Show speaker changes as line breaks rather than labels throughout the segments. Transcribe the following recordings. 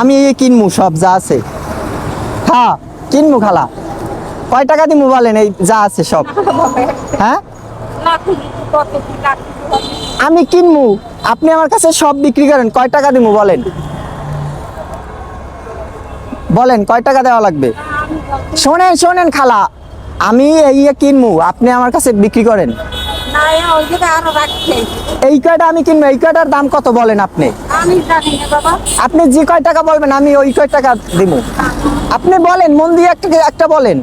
আমি কিনমু, সব যা আছে। হ্যাঁ কিনমু খালা। কয় টাকা দিমু বলেন, এই যা আছে সব? হ্যাঁ? আমি কিনমু, আপনি আমার কাছে সব বিক্রি করেন, কয় টাকা দিমু বলেন? বলেন, কয় টাকা দেওয়া লাগবে? শোনেন শোনেন খালা, আমি এই কিনমু, আপনি আমার কাছে বিক্রি করেন। এই কয়টা আমি কিনবো? এই কয়টার দাম কত বলেন আপনি? আপনি যে কয় টাকা বলবেন আমি ওই কয় টাকা দিব। আপনি বলেন মন দিয়ে একটা একটা বলেন।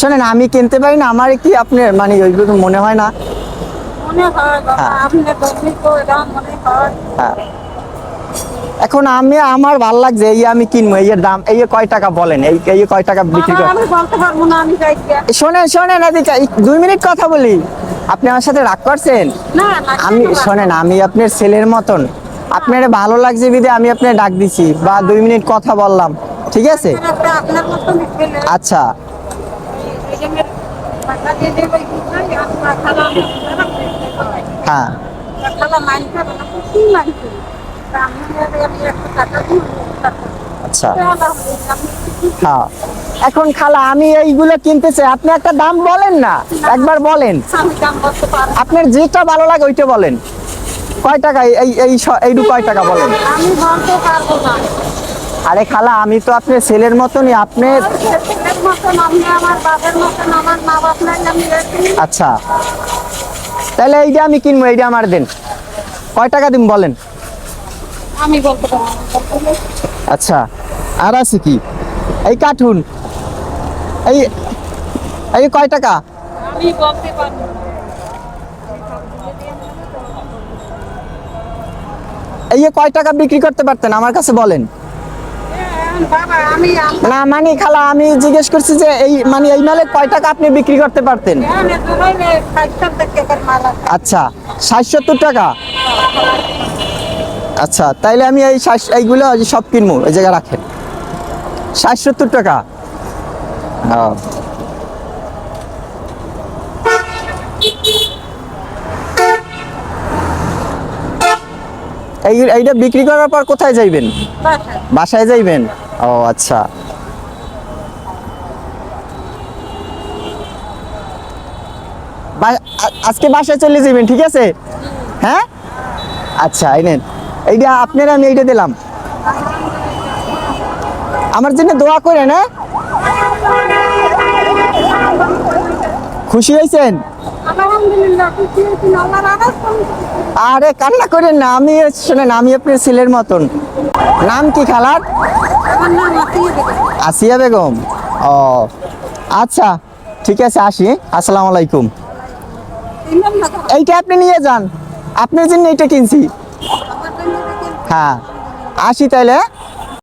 শোনেন আমি কিনতে পারি না আমার কি আপনার মানে ওইগুলো মনে হয় না?
হয়।
এখন আমি আমার ভালো লাগছে এই আমি কিনবো এই দাম এই কয় টাকা বলেন এই এই কয় টাকা বিক্রি করেন
আমি বলতে পারব না আমি যাই গিয়া।
শোনেন শোনেন এদিকে দুই মিনিট কথা বলি আপনি আমার সাথে রাগ করছেন আমি শোনেন আমি আপনার ছেলের মতন আপনার ভালো লাগছে বিদে আমি আপনার ডাক দিছি বা দুই মিনিট কথা বললাম ঠিক আছে আচ্ছা। হ্যাঁ আচ্ছা। হ্যাঁ। এখন খালা আমি এইগুলো কিনতে চাই আপনি একটা দাম বলেন না একবার বলেন। আপনার যেটা ভালো লাগে ওইটা বলেন। কয় টাকা? এই- এই এইটু কয় টাকা বলেন?
আমি বলতে পারব না।
আরে খালা আমি তো আপনার ছেলের মতনই আপনি আচ্ছা। তাহলে এইটা আমি কিনবো এইটা আমার দেন। কয় টাকা দিন বলেন?
আমি বলতে পারব
আচ্ছা আর আছে কি? এই কার্টুন। এই এই কয় টাকা?
আমি বলতে পারব।
এই কয় টাকা বিক্রি করতে পারতেন? আমার কাছে বলেন।
হ্যাঁ,
না মানে খালা আমি জিজ্ঞেস করছি যে এই মানে এই মালে কয় টাকা আপনি বিক্রি করতে পারতেন?
আছে।
আচ্ছা ষাট সত্তর টাকা। আচ্ছা তাইলে আমি এই এইগুলো সব কিনবো এই জায়গায় রাখেন। ষাট সত্তর টাকা। হ্যাঁ। এই এইটা বিক্রি করার পর কোথায় যাইবেন?
বাসায়।
যাইবেন? ও আচ্ছা। আজকে বাসায় চলে যাবেন ঠিক আছে? হ্যাঁ? আচ্ছা এই নেন। এইটা আপনার আমি এইটা দিলাম। আমার জন্য দোয়া করে না খুশি হয়েছেন?
আলহামদুলিল্লাহ খুশি হয়েছি আল্লাহর আনাজ
আরে কান্না করেন না আমি শোনেন আমি আপনার ছেলের মতন। নাম কি খালার? আসিয়া বেগম। ও আচ্ছা ঠিক আছে আসি। আসসালামু আলাইকুম। এইটা আপনি নিয়ে যান। আপনার জন্য এইটা কিনছি।
আমার জন্য দেখেন